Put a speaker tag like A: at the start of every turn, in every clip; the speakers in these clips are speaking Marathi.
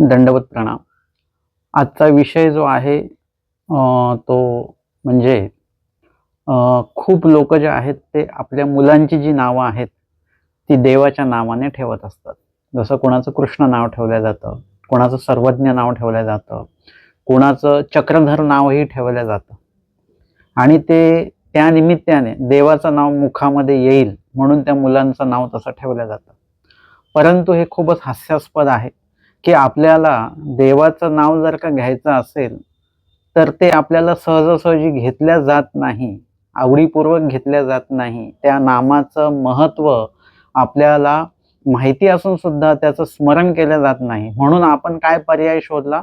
A: दंडवत प्रणाम. आजचा विषय जो आहे तो म्हणजे खूप लोक जे आहेत ते आपल्या मुलांची जी नावं आहेत ती देवाच्या नावाने ठेवत असतात. जसं कोणाचं कृष्ण नाव ठेवलं जातं कोणाचं सर्वज्ञ नाव ठेवलं जातं कोणाचं चक्रधर नावही ठेवलं जातं. आणि ते त्या निमित्ताने देवाचं नाव मुखामध्ये येईल म्हणून त्या मुलांचं नाव तसं ठेवलं जातं. परंतु हे खूपच हास्यास्पद आहे. की आपल्याला देवाचं नाव जर का घ्यायचं असेल तर ते आपल्याला सहजासहजी घेतल्या जात नाही आवडीपूर्वक घेतल्या जात नाही. त्या नामाचं महत्त्व आपल्याला माहिती असून सुद्धा त्याचं स्मरण केलं जात नाही. म्हणून आपण काय पर्याय शोधला?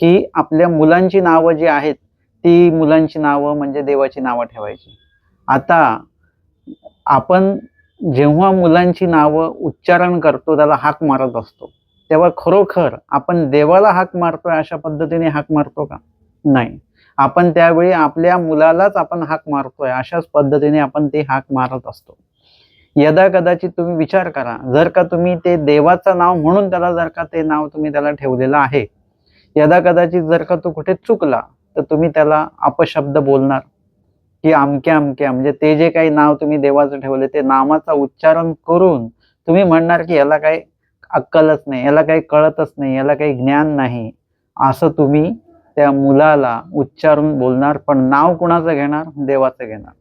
A: की आपल्या मुलांची नावं जी आहेत ती मुलांची नावं म्हणजे देवाची नावं ठेवायची. आता आपण जेव्हा मुलांची नावं उच्चारण करतो त्याला हाक मारत असतो. तेव्हा खरोखर आपण देवाला हाक मारतोय अशा पद्धतीने हाक मारतो का? नाही. आपण त्यावेळी आपल्या मुलालाच आपण हाक मारतोय अशाच पद्धतीने आपण ते हाक मारत असतो. यदा कदाचित तुम्ही विचार करा जर का तुम्ही ते देवाचं नाव म्हणून त्याला जर का ते नाव तुम्ही त्याला ठेवलेलं आहे यदा कदाचित जर का तो कुठे चुकला तर तुम्ही त्याला अपशब्द बोलणार. की अमक्या अमक्या म्हणजे ते जे काही नाव तुम्ही देवाचं ठेवले ते नामाचा उच्चारण करून तुम्ही म्हणणार की याला काही अक्कलच नाही याला काही कळतच नाही याला काही ज्ञान नाही. असं तुम्ही त्या मुलाला उच्चारून बोलणार पण नाव कुणाचं घेणार? देवाचं घेणार.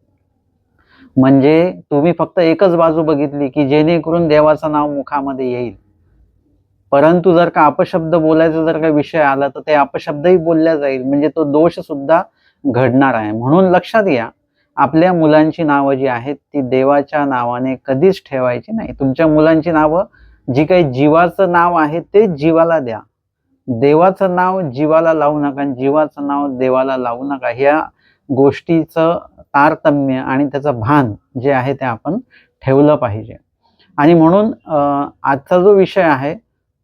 A: म्हणजे तुम्ही फक्त एकच बाजू बघितली की जेणेकरून देवाचं नाव मुखामध्ये येईल. परंतु जर का अपशब्द बोलायचा जर का विषय आला तर ते अपशब्दही बोलल्या जाईल. म्हणजे तो दोष सुद्धा घडणार आहे. म्हणून लक्षात घ्या आपल्या मुलांची नावं जी आहेत ती देवाच्या नावाने कधीच ठेवायची नाही. तुमच्या मुलांची नावं जी काही जीवाचं नाव आहे ते जीवाला द्या. देवाचं नाव जीवाला लावू नका आणि जीवाचं नाव देवाला लावू नका. ह्या गोष्टीचं तारतम्य आणि त्याचं भान जे आहे ते आपण ठेवलं पाहिजे. आणि म्हणून आजचा जो विषय आहे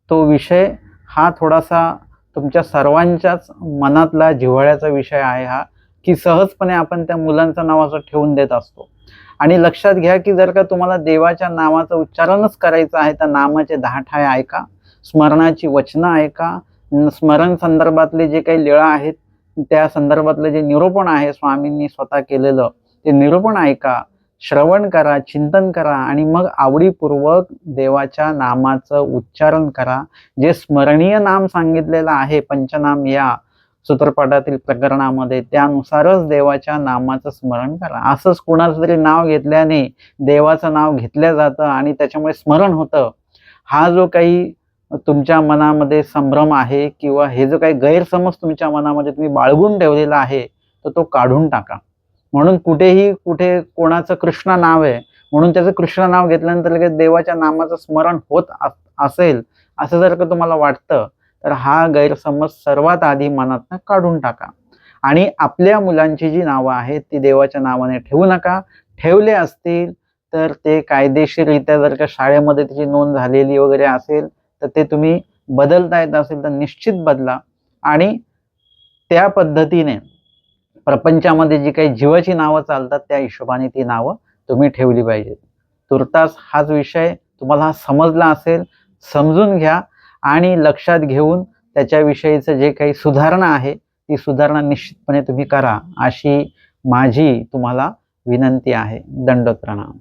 A: तो विषय हा थोडासा तुमच्या सर्वांच्याच मनातला जिव्हाळ्याचा विषय आहे हा की सहजपणे आपण त्या मुलांचं नाव असं ठेवून देत असतो. आणि लक्षात घ्या की जर का तुम्हाला देवाच्या नावाचं उच्चारणच करायचं आहे तर नामाचे दहा ठाय ऐका स्मरणाची वचनं ऐका स्मरण संदर्भातले जे काही लीळा आहेत त्या संदर्भातलं जे निरूपण आहे स्वामींनी स्वतः केलेलं ते निरूपण ऐका श्रवण करा चिंतन करा आणि मग आवडीपूर्वक देवाच्या नामाचं उच्चारण करा. जे स्मरणीय नाम सांगितलेलं आहे पंचनाम या सूत्रपाठातील प्रकरणामध्ये त्यानुसारच देवाच्या नामाचं स्मरण करा. असंच कुणाचं तरी नाव घेतल्याने देवाचं नाव घेतलं जातं आणि त्याच्यामुळे स्मरण होतं. हा जो काही तुमच्या मनामध्ये संभ्रम आहे किंवा हे जो काही गैरसमज तुमच्या मनामध्ये तुम्ही बाळगून ठेवलेला आहे तर तो काढून टाका. म्हणून कुठेही कुठे कोणाचं कृष्ण नाव आहे म्हणून त्याचं कृष्ण नाव घेतल्यानंतर लगेच देवाच्या नामाचं स्मरण होत अस- असेल असं जर का तुम्हाला वाटतं तर हा गैरसमज सर्वात आधी मनातनं काढून टाका. आणि आपल्या मुलांची जी नावं आहेत ती देवाच्या नावाने ठेवू नका. ठेवले असतील तर ते कायदेशीररित्या जर का शाळेमध्ये त्याची नोंद झालेली वगैरे असेल तर ते तुम्ही बदलता येत असेल तर निश्चित बदला. आणि त्या पद्धतीने प्रपंचामध्ये जी काही जीवाची नावं चालतात त्या हिशोबाने ती नावं तुम्ही ठेवली पाहिजेत. तुर्तास हाच विषय तुम्हाला समजला असेल समजून घ्या. आणि लक्षात घेऊन त्याच्याविषयीचं जे काही सुधारणा आहे ती सुधारणा निश्चितपणे तुम्ही करा अशी माझी तुम्हाला विनंती आहे. दंडोत प्रणाम